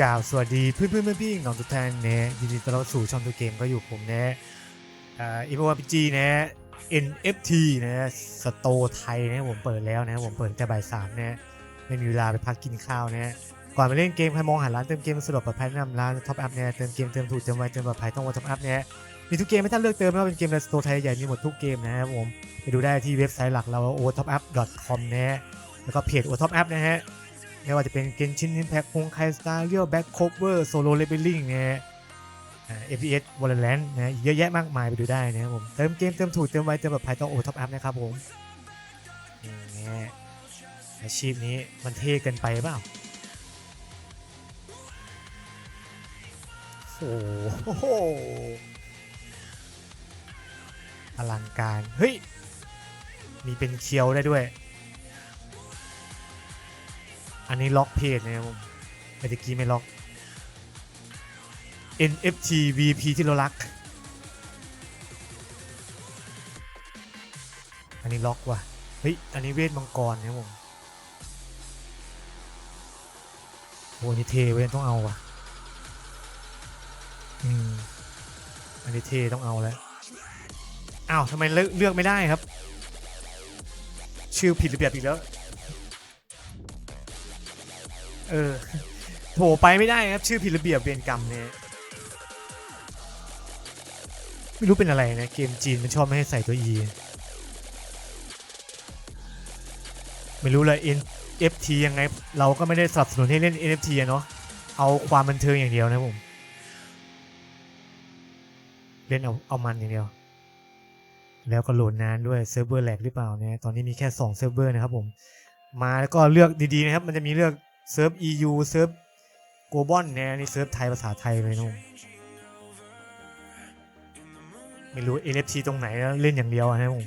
กล่าวสวัสดีเพื่อนเพื่อนเพื่อนพี่น้องทุกท่านนะยินดีต้อนรับสู่ช่องตัวเกมก็อยู่ผมนะอ่าอีโมอาพีจีนะ NFT นะสโตร์ไทยนะผมเปิดแล้วนะผมเปิดแต่บ่ายสามนะไม่มีเวลาไปพักกินข้าวนะก่อนไปเล่นเกมใครมองหาร้านเติมเกมสะดวกปลอดภัยแนะนำร้านท็อปอัพเนี่ยเติมเกมเติมถูกเติมไวเติมปลอดภัยต้องวันท็อปอัพเนี่ยมีทุกเกมให้ท่านเลือกเติมไม่ว่าเป็นเกมในสโตร์ไทยใหญ่มีหมดทุกเกมนะครับผมไปดูได้ที่เว็บไซต์หลักเรา o t o p u p c o m นะแล้วก็เพจ o t o p u p นะฮะ ไม่ว่าจะเป็นเกนชิน i ิ p แพ็ k ฮงไคสตาร์เรียลแบ็คโคเวอร์โซโลเลเวลลิ่งนะฮะอ่า FPS Valorant นะเยอะแยะมากมายไปดูได้นะครับผม เติมเกม เติมถูก เติมไวเติมแบบภายต้องโอท็อปอัพนะครับผมนี่ไงอาชีพนี้มันเท่เกินไปเปล่าโอ้โหอลังการ เฮ้ย มีเป็นเคียวได้ด้วย อันนี้ล็อกเพจนะครับผมไอ้ตะกี้ไม่ล็อก NFT VP ที่เรารัก อันนี้ล็อกว่ะ เฮ้ย อันนี้เวทมังกรนะครับผมโอ้นี่เทเว้ยต้องเอาว่ะ อืม อันนี้เทต้องเอาแล้ว อ้าวทำไมเลือกเลือกไม่ได้ครับ ชื่อผิดระเบียบอีกแล้ว เออโถไปไม่ได้ครับ ชื่อผิดระเบียบเวรกรรมเนี่ยไม่รู้เป็นอะไรนะ เกมจีนมันชอบไม่ให้ใส่ตัว E ไม่รู้เลย NFT ยังไง เราก็ไม่ได้สนับสนุนให้เล่น NFT อะเนาะเอาความบันเทิงอย่างเดียวนะผม เล่นเอาเอามันอย่างเดียว แล้วก็โหลดนานด้วยเซิร์ฟเวอร์แหลกหรือเปล่าเนี่ยตอนนี้มีแค่2เซิร์ฟเวอร์นะครับผม มาแล้วก็เลือกดีๆนะครับ มันจะมีเลือก เซิร์ฟ EU เซิร์ฟโกลบอลเนี่ยนี่เซิร์ฟไทยภาษาไทยเลยนุ่มไม่รู้ NFT ตรงไหนแล้วเล่นอย่างเดียวอะนะผม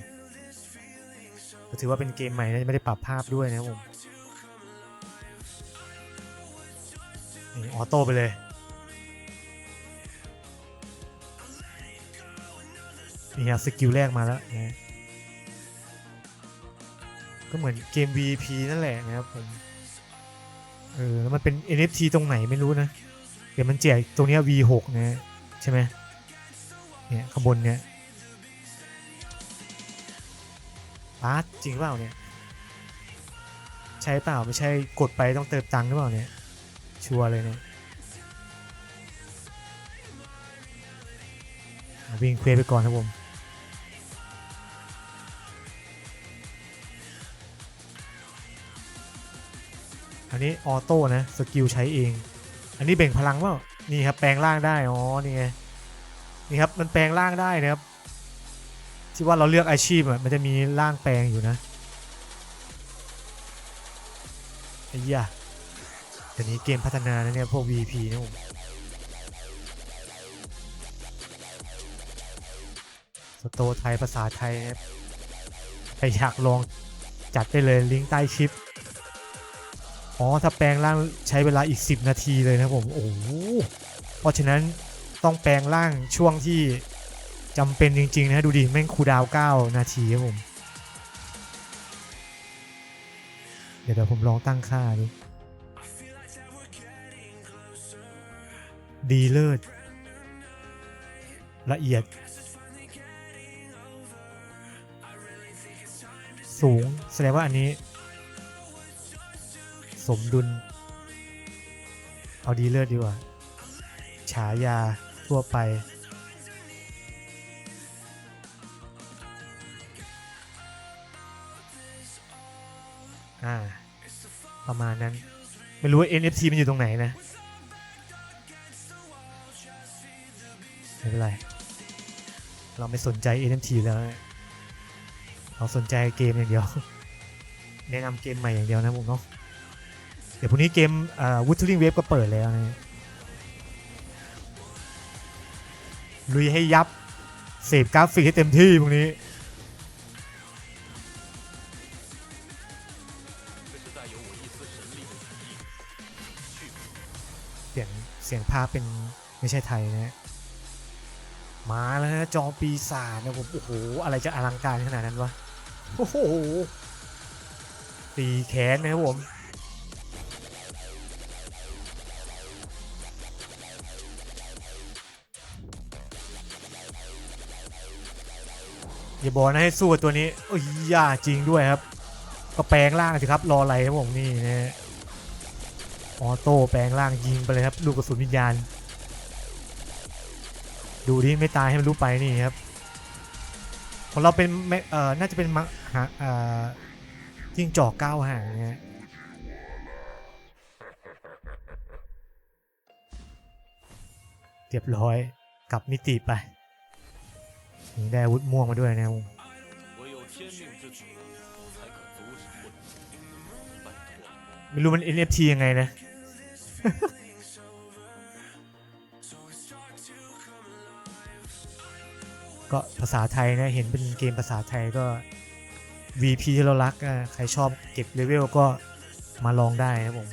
ถือว่าเป็นเกมใหม่นะไม่ได้ปรับภาพด้วยนะผมนี่ออโต้ไปเลย นี่ครับสกิลแรกมาแล้วนะก็เหมือนเกม VP นั่นแหละนะครับผม เออแล้วมันเป็น NFT ตรงไหนไม่รู้นะ เดี๋ยวมันแจกตรงเนี้ย V6 นะใช่ไหมเนี่ยข้างบนเนี่ยปาร์ตจริงเปล่าเนี่ย ใช่เปล่าไม่ใช่กดไปต้องเติมตังค์หรือเปล่าเนี่ย ชัวร์เลยเนี่ยวิ่งเควไปก่อนครับผม นนี้ออโต้นะสกิลใช้เอง อันนี้เบ่งพลังเปล่านี่ครับแปลงร่างได้อ๋อนี่ไงนี่ครับมันแปลงร่างได้นะครับที่ว่าเราเลือกอาชีพอะมันจะมีร่างแปลงอยู่นะไอ้เหี้ยเดี๋ยวนี้เกมพัฒนานะเนี่ยพวก VP นะผมสโตไทยภาษาไทยครับใครอยากลองจัดได้เลยลิงก์ใต้คลิป อ๋อ ถ้าแปลงร่างใช้เวลาอีก 10 นาทีเลยนะผม โอ้โหเพราะฉะนั้นต้องแปลงร่างช่วงที่จำเป็นจริง ๆ นะ ดูดิ แม่งคูดาว 9 นาทีครับผม เดี๋ยวเดี๋ยวผมลองตั้งค่าดูดีเลิศละเอียด สูง แสดงว่าอันนี้ สมดุล เอาดีเลิศดีกว่า ฉายาทั่วไป อ่า ประมาณนั้น ไม่รู้ว่า NFT มันอยู่ตรงไหนนะ ไม่เป็นไร เราไม่สนใจ NFT แล้วเราสนใจเกมอย่างเดียว แนะนำเกมใหม่อย่างเดียวนะผมเนาะ เดี๋ยวพรุ่งนี้เกมวูทลิงเวฟก็เปิดแล้วนะลุยให้ยับเสพกราฟิกให้เต็มที่พรุ่งนี้เสียงเสียงภาพเป็นไม่ใช่ไทยนะมาแล้วนะจอปีศาจนะผมโอ้โห อะไรจะอลังการขนาดนั้นวะ โอ้โหตีแขนนะผม อย่าบอกนะให้สู้กับตัวนี้โอ้ยยาจริงด้วยครับ ก็แปลงร่างสิครับรออะไรครับผมนี่นะออโต้แปลงร่างยิงไปเลยครับลูกกระสุนวิญญาณ ดูดิไม่ตายให้มันรู้ไปนี่ครับของเราเป็นเอ่อน่าจะเป็นมะหาเอ่อจิ้งจอกเก้าหางนะฮะเรียบร้อยกลับมิติไป นี่ได้อาวุธม่วงมาด้วยนะครัไม่รู้มัน NFT ยังไงนะ ก็ภาษาไทยนะ เห็นเป็นเกมภาษาไทยก็ VP ที่เรารักใครชอบเก็บเลเวลก็มาลองได้นะผม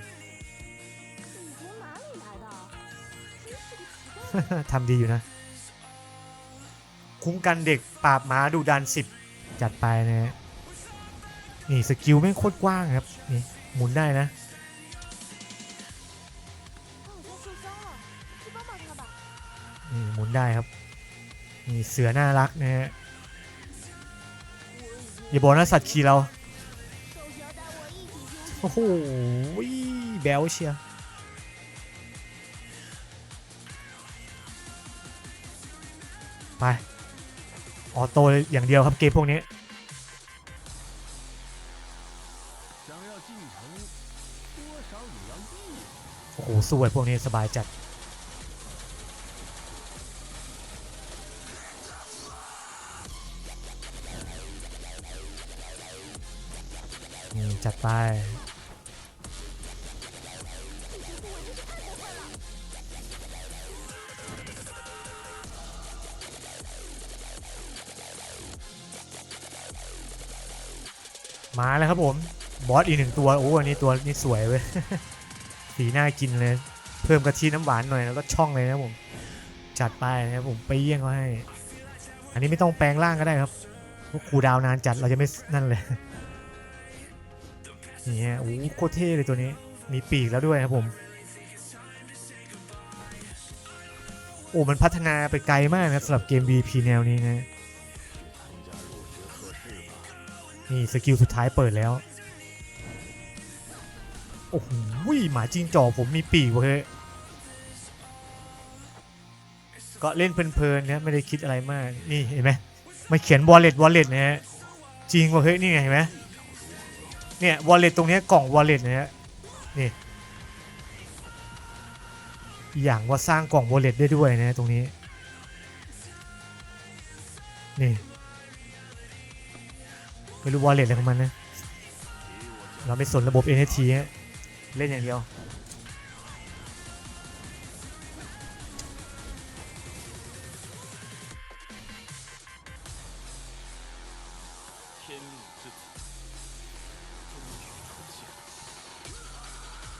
ทำดีอยู่นะ คุ้มกันเด็กปราบหมาดูดันสิบจัดไปนะฮะนี่สกิลไม่โคตรกว้างครับนี่หมุนได้นะนี่หมุนได้ครับนี่เสือน่ารักนะฮะอย่าบอกนะสัตว์ขี่เราโอ้โหแบลเชียไป ออโต้อย่างเดียวครับเกมพวกนี้โอ้โหสวยพวกนี้สบายจัดจัดไป มาแล้วครับผม บอสอีกหนึ่งตัว โอ้อันนี้ตัวนี้สวยเว้ย สีน่ากินเลย เพิ่มกะทิน้ำหวานหน่อยแล้วก็ช่องเลยนะผม จัดไปนะครับผมไปเยี่ยงเขาให้ อันนี้ไม่ต้องแปลงร่างก็ได้ครับเพราะครูดาวนานจัดเราจะไม่นั่นเลย นี่ฮะ โอ้โคตรเท่เลยตัวนี้ มีปีกแล้วด้วยครับผม โอ้ มันพัฒนาไปไกลมากนะสำหรับเกม VP แนวนี้นะ นี่สกิลสุดท้ายเปิดแล้ว โอ้โหหมาจิงจอกผมมีปีกเว้ยก็เล่นเพลินๆนะไม่ได้คิดอะไรมาก นี่เห็นไหมมันเขียน wallet wallet นะฮะจริงว่ะเฮ้ยนี่ไงเห็นไหมเนี่ย wallet ตรงนี้กล่อง wallet นะฮะนี่อย่างว่าสร้างกล่อง wallet ได้ด้วยนะตรงนี้ นี่ ไม่รู้วอลเล็ตอะไรของมันนะ เราไม่สนระบบ NFT ฮะเล่นอย่างเดียว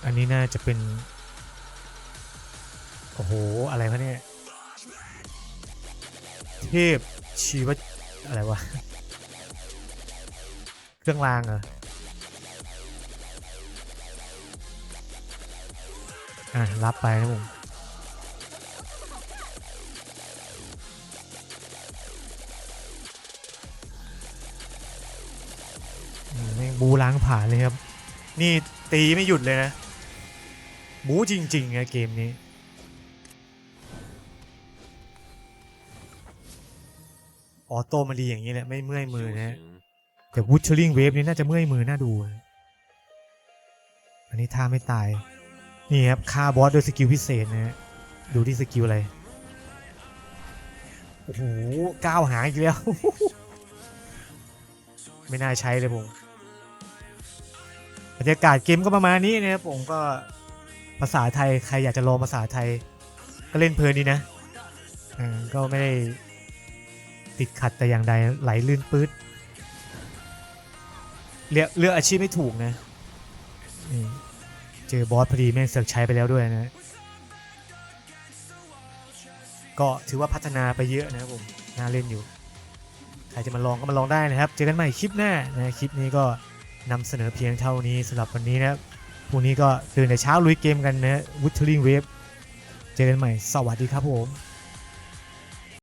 อันนี้น่าจะเป็น โอ้โห อะไรวะเนี่ย เทพชีวะอะไรวะ เครื่องรางเหรออะ รับไปนะผมอืมแม่งบูล้างผ่านเลยครับ นี่ตีไม่หยุดเลยนะ บูจริงๆอะเกมนี้ ออโต้มาดีอย่างนี้แหละ ไม่เมื่อยมือนะ แต่วูชเชอริงเวฟนี่น่าจะเมื่อยมือน่าดู อันนี้ท่าไม่ตาย นี่ครับฆ่าบอสด้วยสกิลพิเศษนะฮะ ดูที่สกิลอะไร โอ้โหก้าวหางอีกแล้ว ไม่น่าใช้เลยผมบรรยากาศเกมก็ประมาณนี้นะครับผมก็ภาษาไทยใครอยากจะลองภาษาไทย ก็เล่นเพลินดีนะอ่าก็ไม่ได้ติดขัดแต่อย่างใดไหลลื่นปื๊ด เลือกเลือกอาชีพไม่ถูกนะนี่เจอบอสพอดีแม่งเสือกใช้ไปแล้วด้วยนะ ก็ถือว่าพัฒนาไปเยอะนะครับผม น่าเล่นอยู่ ใครจะมาลองก็มาลองได้นะครับ เจอกันใหม่คลิปหน้านะคลิปนี้ก็นำเสนอเพียงเท่านี้สำหรับวันนี้นะครับพรุ่งนี้ก็ตื่นแต่เช้าลุยเกมกันนะวู t เทอริงเวฟเจอกันใหม่ สวัสดีครับผม